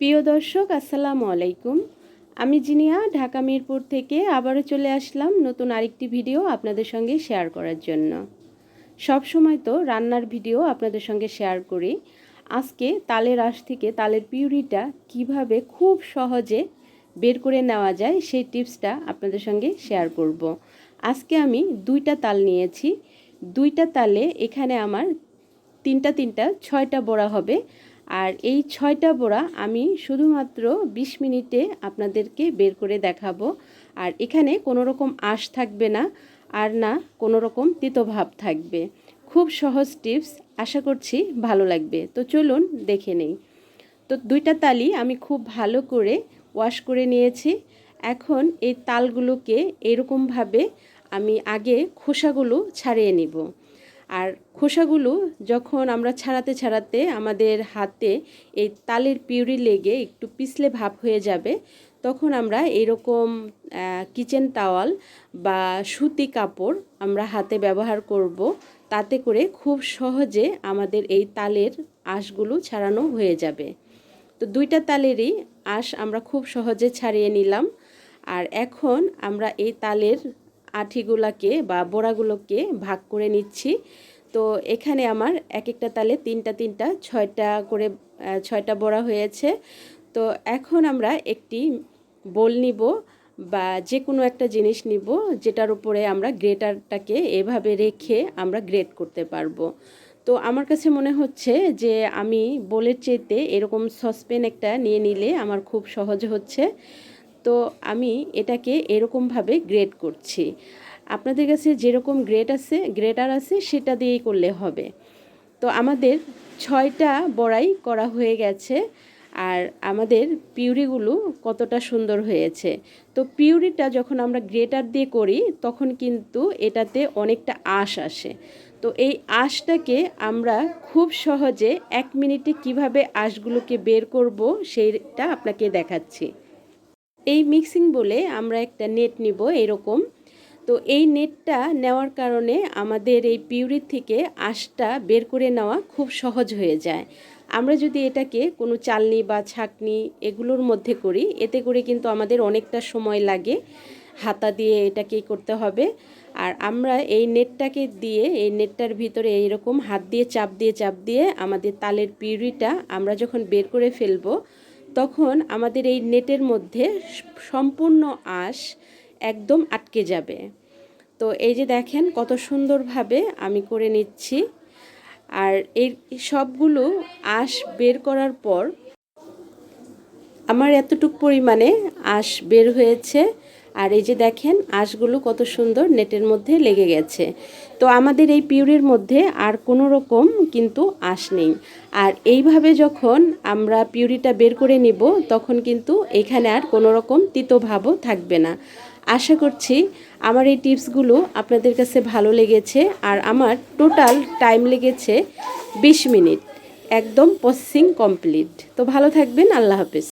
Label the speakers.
Speaker 1: প্রিয় দর্শক, আসসালামু আলাইকুম। আমি জিনিয়া, ঢাকা মিরপুর থেকে আবারও চলে আসলাম নতুন আরেকটি ভিডিও আপনাদের সঙ্গে শেয়ার করার জন্য। সব সময় তো রান্নার ভিডিও আপনাদের সঙ্গে শেয়ার করি। আজকে তালের আশ থেকে তালের পিউরিটা কীভাবে খুব সহজে বের করে নেওয়া যায়, সেই টিপসটা আপনাদের সঙ্গে শেয়ার করব। আজকে আমি দুইটা তাল নিয়েছি। দুইটা তালে এখানে আমার তিনটা তিনটা, ছয়টা বড়া হবে। আর এই ছয়টা বড়া আমি শুধুমাত্র ২০ মিনিটে আপনাদেরকে বের করে দেখাবো। আর এখানে কোনো রকম আঁশ থাকবে না, আর না কোনো রকম তিতভাব থাকবে। খুব সহজ টিপস, আশা করছি ভালো লাগবে। তো চলুন দেখে নেই। তো দুইটা তালি আমি খুব ভালো করে ওয়াশ করে নিয়েছি। এখন এই তালগুলোকে এরকমভাবে আমি আগে খোসাগুলো ছাড়িয়ে নিব। আর খোসাগুলো যখন আমরা ছাড়াতে ছাড়াতে আমাদের হাতে এই তালের পিউরি লেগে একটু পিছলে ভাব হয়ে যাবে, তখন আমরা এরকম কিচেন টাওয়াল বা সুতি কাপড় আমরা হাতে ব্যবহার করব। তাতে করে খুব সহজে আমাদের এই তালের আঁশগুলো ছাড়ানো হয়ে যাবে। তো দুইটা তালেরই আঁশ আমরা খুব সহজে ছাড়িয়ে নিলাম। আর এখন আমরা এই তালের আঠিগুলাকে বা বোড়াগুলোকে ভাগ করে নিচ্ছি। তো এখানে আমার এক একটা তালে তিনটা তিনটা, ছয়টা করে ছয়টা বড়া হয়েছে। তো এখন আমরা একটি বোল নিব বা যে কোনো একটা জিনিস নিব যেটার উপরে আমরা গ্রেটারটাকে এভাবে রেখে আমরা গ্রেট করতে পারব। তো আমার কাছে মনে হচ্ছে যে আমি বোলের চেতে এরকম সসপেন একটা নিয়ে নিলে আমার খুব সহজ হচ্ছে। তো আমি এটাকে এরকমভাবে গ্রেড করছি। আপনাদের কাছে যেরকম গ্রেড আছে গ্রেটার আছে, সেটা দিয়েই করলে হবে। তো আমাদের ছয়টা বড়াই করা হয়ে গেছে আর আমাদের পিউরিগুলো কতটা সুন্দর হয়েছে। তো পিউরিটা যখন আমরা গ্রেটার দিয়ে করি, তখন কিন্তু এটাতে অনেকটা আঁশ আসে। তো এই আঁশটাকে আমরা খুব সহজে এক মিনিটে কীভাবে আঁশগুলোকে বের করব, সেইটা আপনাকে দেখাচ্ছি। এই মিক্সিং বলে আমরা একটা নেট নিব এরকম। তো এই নেটটা নেওয়ার কারণে আমাদের এই পিউরির থেকে আঁশটা বের করে নেওয়া খুব সহজ হয়ে যায়। আমরা যদি এটাকে কোনো চালনি বা ছাকনি এগুলোর মধ্যে করি, এতে করে কিন্তু আমাদের অনেকটা সময় লাগে হাতা দিয়ে এটাকে করতে হবে। আর আমরা এই নেটটাকে দিয়ে, এই নেটটার ভিতরে এইরকম হাত দিয়ে, চাপ দিয়ে চাপ দিয়ে আমাদের তালের পিউরিটা আমরা যখন বের করে ফেলব তখন আমাদের এই নেটের মধ্যে সম্পূর্ণ আঁশ একদম আটকে যাবে। তো এই যে দেখেন কত সুন্দরভাবে আমি করে নিচ্ছি। আর এই সবগুলো আঁশ বের করার পর আমার এতটুক পরিমাণে আঁশ বের হয়েছে। আর এই যে দেখেন, আঁশগুলো কত সুন্দর নেটের মধ্যে লেগে গেছে। তো আমাদের এই পিউরির মধ্যে আর কোনো রকম কিন্তু আঁশ নেই। আর এইভাবে যখন আমরা পিউরিটা বের করে নিব, তখন কিন্তু এখানে আর কোনো রকম তিতভাবও থাকবে না। আশা করছি আমার এই টিপসগুলো আপনাদের কাছে ভালো লেগেছে আর আমার টোটাল টাইম লেগেছে বিশ মিনিট। একদম প্রসেসিং কমপ্লিট। তো ভালো থাকবেন, আল্লাহ হাফেজ।